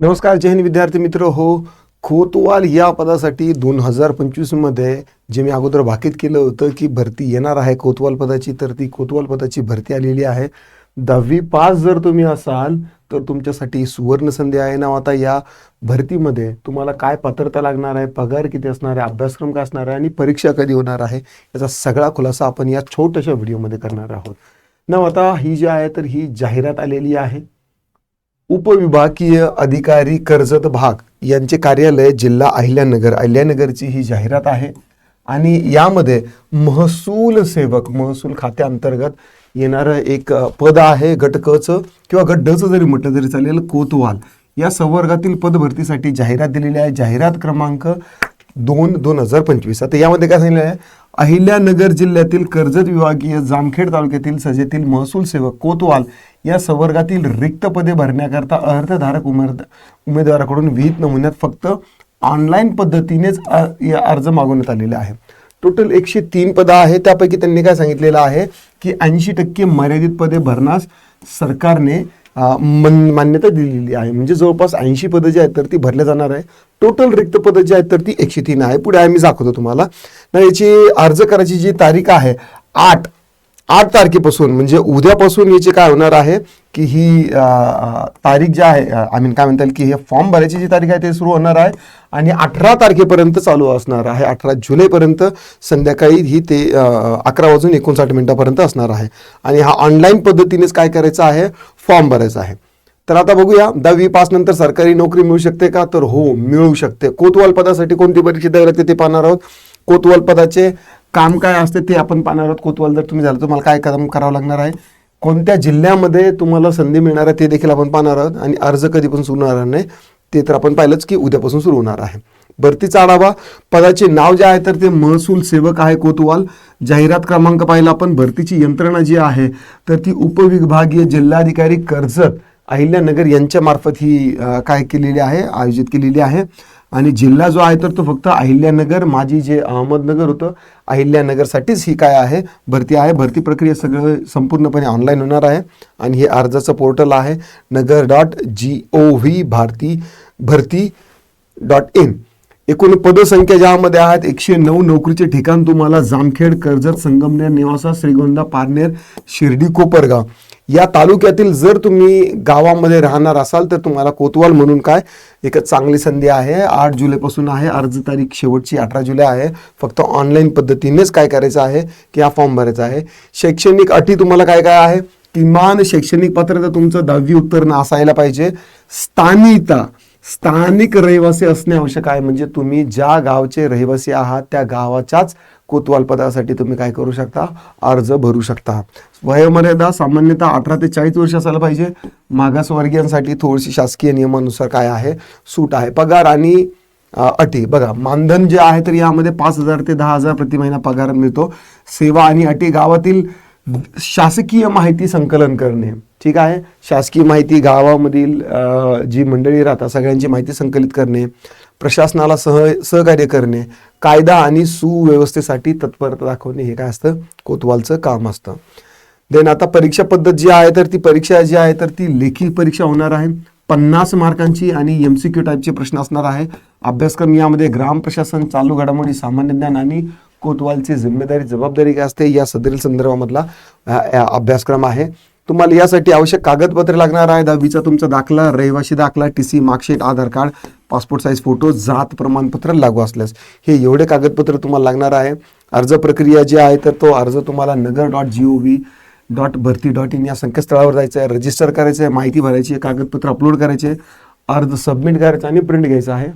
नमस्कार जैन विद्यार्थी मित्र. हो खोतवाल या पदासाठी दोन हजार पंचवीसमध्ये जे मी अगोदर भाकीत केलं होतं की भरती येणार आहे कोतवाल पदाची तर ती कोतवाल पदाची भरती आलेली आहे. दहावी पास जर तुम्ही असाल तर तुमच्यासाठी सुवर्ण संधी आहे. ना आता या भरतीमध्ये तुम्हाला काय पात्रता लागणार आहे पगार किती असणार आहे अभ्यासक्रम काय असणार आहे आणि परीक्षा कधी होणार आहे याचा सगळा खुलासा आपण या छोट्याशा व्हिडिओमध्ये करणार आहोत. ना आता ही जी आहे तर ही जाहिरात आलेली आहे. उपविभागीय अधिकारी कर्जत भाग यांचे कार्यालय जिल्हा अहिल्यानगर. अहिल्यानगरची ही जाहिरात आहे. आणि यामध्ये महसूल सेवक महसूल खात्याअंतर्गत येणारं एक पद आहे घटकचं किंवा गट जरी म्हटलं तरी चालेल कोतवाल. या संवर्गातील पदभरतीसाठी जाहिरात दिलेली आहे. जाहिरात क्रमांक दोन दोन हजार पंचवीस. आता यामध्ये काय सांगितलं आहे? अहिल्यानगर जिल्ह्यातील कर्जत विभागीय जामखेड तालुक्यातील सजेतील महसूल सेवक कोतवाल या संवर्गातील रिक्त पदे भरण्याकरता अर्थधारक उमेद उमेदवाराकडून विहित नमुन्यात फक्त ऑनलाईन पद्धतीनेच या अर्ज मागवण्यात आलेले आहे टोटल एकशे तीन पदं आहेत. त्यापैकी त्यांनी काय सांगितलेलं आहे की ऐंशी टक्के मर्यादित पदे भरण्यास सरकारने मन- मान्यता दिलेली आहे. म्हणजे जवळपास ऐंशी पदं जी आहेत तर ती भरल्या जाणार आहे. टोटल रिक्त पदं जी आहेत तर ती एकशे तीन आहे. पुढे आम्ही दाखवतो तुम्हाला. ना याची अर्ज करायची जी तारीख आहे आठ आठ तारखेपासून म्हणजे उद्यापासून याची काय होणार आहे की ही तारीख जी आहे आय मीन काय म्हणता येईल की हे फॉर्म भरायची जी तारीख आहे ते सुरू होणार आहे आणि अठरा तारखेपर्यंत चालू असणार आहे अठरा जुलैपर्यंत संध्याकाळी ही ते अकरा वाजून एकोणसाठ मिनिटापर्यंत असणार आहे. आणि हा ऑनलाईन पद्धतीनेच काय करायचं आहे? फॉर्म भरायचा आहे. तर आता बघूया दहावी पास नंतर सरकारी नोकरी मिळू शकते का? तर हो मिळू शकते. कोतवाल पदासाठी कोणती परीक्षा द्यावी लागते ते पाहणार आहोत. कोतवाल पदाचे काम काय असते ते आपण पाहणार आहोत. कोतवाल जर तुम्ही झालं तुम्हाला काय कदम करावं लागणार आहे? कोणत्या जिल्ह्यामध्ये तुम्हाला संधी मिळणार आहे ते देखील आपण पाहणार आहोत. आणि अर्ज कधी पण सुरू होणार नाही ते तर आपण पाहिलंच की उद्यापासून सुरू होणार आहे. भरतीचा आढावा पदाचे नाव जे आहे तर ते महसूल सेवक आहे कोतवाल. जाहिरात क्रमांक पाहिला आपण भरतीची यंत्रणा जी आहे तर ती उपविभागीय जिल्हाधिकारी कर्जत अहिल्यानगर यांच्यामार्फत ही काय केलेली आहे आयोजित केलेली आहे. आणि जिल्हा जो आहे तर तो फक्त अहिल्यानगर माझी जे अहमदनगर होतं अहिल्यानगरसाठीच ही काय आहे भरती आहे. भरती प्रक्रिया सगळं संपूर्णपणे ऑनलाईन होणार आहे. आणि हे अर्जाचं पोर्टल आहे Nagar dot G O V Bharti भरती डॉट इन एकूण पदसंख्या ज्यामध्ये आहेत एकशे नऊ नोकरीचे ठिकाण तुम्हाला जामखेड कर्जत संगमनेर निवासा श्रीगोंदा पारनेर शिर्डी कोपरगाव. या तालुक्यातील जर तुम्ही गावामध्ये राहणार असाल तर तुम्हाला कोतवाल म्हणून काय एक चांगली संधी आहे. आठ जुलैपासून आहे. अर्ज तारीख शेवटची अठरा जुलै आहे. फक्त ऑनलाईन पद्धतीनेच काय करायचं आहे की हा फॉर्म भरायचा आहे. शैक्षणिक अटी तुम्हाला काय काय आहे? किमान शैक्षणिक पात्रता तुमचं दहावी उत्तीर्ण असायला पाहिजे. स्थानिकता स्थानिक रहिवासी असणे आवश्यक आहे. म्हणजे तुम्ही ज्या गावचे रहिवासी आहात त्या गावाच्याच कोतवालपदासाठी तुम्ही काय करू शकता? अर्ज भरू शकता. वयोमर्यादा सामान्यतः अठरा ते चाळीस वर्ष असायला पाहिजे. मागासवर्गीयांसाठी थोडीशी शासकीय नियमानुसार काय आहे? सूट आहे. पगार आणि अटी. बघा मानधन जे आहे तर यामध्ये पाच हजार ते दहा हजार प्रति महिना पगार मिळतो. सेवा आणि अटी गावातील शासकीय माहिती संकलन करणे. ठीक आहे? शासकीय माहिती गावामधील जी मंडळी राहतात सगळ्यांची माहिती संकलित करणे. प्रशासनाला सह सहकार्य करणे कायदा आणि सुव्यवस्थेसाठी तत्परता दाखवणे हे काय असतं? कोतवालचं काम असतं. देन आता परीक्षा पद्धत जी आहे तर ती परीक्षा जी आहे तर ती लेखी परीक्षा होणार आहे. पन्नास मार्कांची आणि एम सी क्यू टाईपचे प्रश्न असणार आहे. अभ्यासक्रम यामध्ये ग्राम प्रशासन चालू घडामोडी सामान्य ज्ञान आणि कोतवालची जिम्मेदारी जबाबदारी काय असते? या सदरील संदर्भामधला अभ्यासक्रम आहे. तुम्हाला यासाठी आवश्यक कागदपत्रे लागणार आहे दहावीचा तुमचा दाखला रहिवासी दाखला T C marksheet Aadhaar card passport size photo जात प्रमाणपत्र लागू असल्यास. हे एवढे कागदपत्र तुम्हाला लागणार आहे. अर्ज प्रक्रिया जी आहे तर तो अर्ज तुम्हाला Nagar dot G O V dot भरती डॉट इन या संकेतस्थळावर जायचं आहे. रजिस्टर करायचं आहे. माहिती भरायची आहे. कागदपत्र अपलोड करायचे अर्ज सबमिट करायचा आणि प्रिंट घ्यायचा आहे.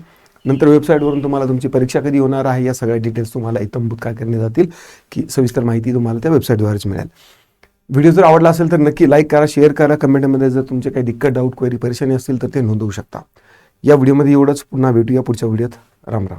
नंतर वेबसाईटवरून तुम्हाला तुमची परीक्षा कधी होणार आहे या सगळ्या डिटेल्स तुम्हाला इतंभूत काय करणे जातील की सविस्तर माहिती तुम्हाला त्या वेबसाईटद्वारेच मिळेल. व्हिडिओ जर आवडला असेल तर नक्की लाईक करा शेअर करा. कमेंटमध्ये जर तुमचे काही दिक्कत डाऊट क्वेरी परेशानी असतील तर ते नोंदवू शकता. या व्हिडिओमध्ये एवढंच. पुन्हा भेटूया पुढच्या व्हिडिओत राम राम.